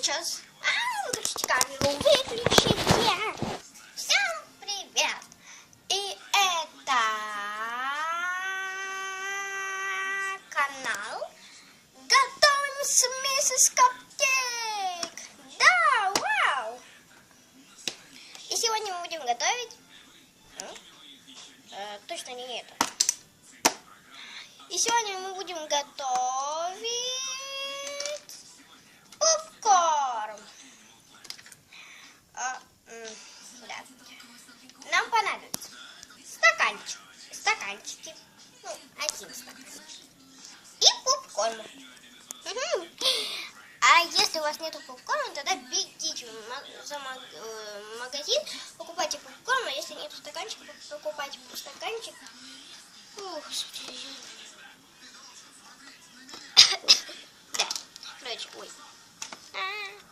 сейчас. А, выключите камеру, выключите. Всем привет. И это канал Готовим с миссис Капкейк. Да, вау. И сегодня мы будем готовить... Э, точно не это. И сегодня мы будем готовить... и попкорн. А если у вас нет попкорна, тогда бегите за э, магазин, покупайте попкорн, а если нет стаканчика, покупайте стаканчик. Ух. Да, короче, ой. А.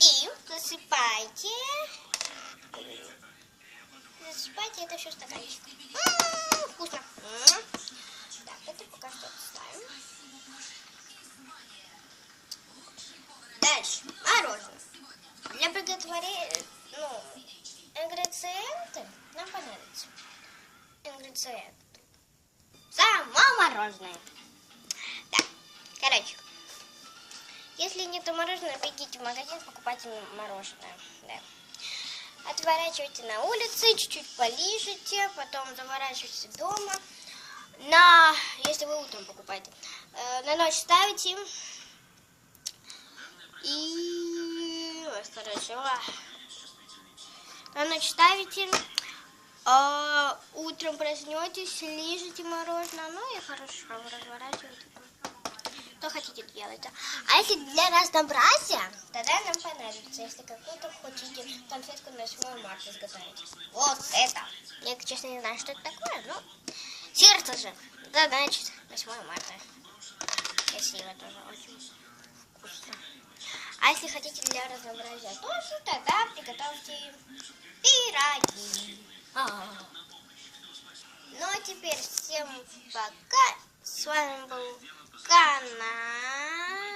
И засыпайте. Засыпайте это в стаканчик. М, Вкусно. М. Так, это пока что отставим. Дальше. Мороженое. Для приготовления, ну, ингредиенты нам понадобятся. Ингредиенты. Само мороженое. Так, короче. Если нет мороженого, бегите в магазин, покупайте мороженое. Да. Отворачивайте на улице, чуть-чуть полижите, потом заворачивайте дома. На, если вы утром покупаете, э, на ночь ставите. И... Ой, короче, на ночь ставите. а утром проснетесь, лижете мороженое, ну и хорошо разворачиваете. Что хотите делать. А если для разнообразия, тогда нам понадобится, если какую-то хотите конфетку на 8 марта изготовить. Вот это. Я, честно, не знаю, что это такое, но сердце же. Да, значит, 8 марта. Красиво тоже, очень вкусно. А если хотите для разнообразия тоже, тогда приготовьте пироги. А. Ну а теперь всем пока. С вами был канал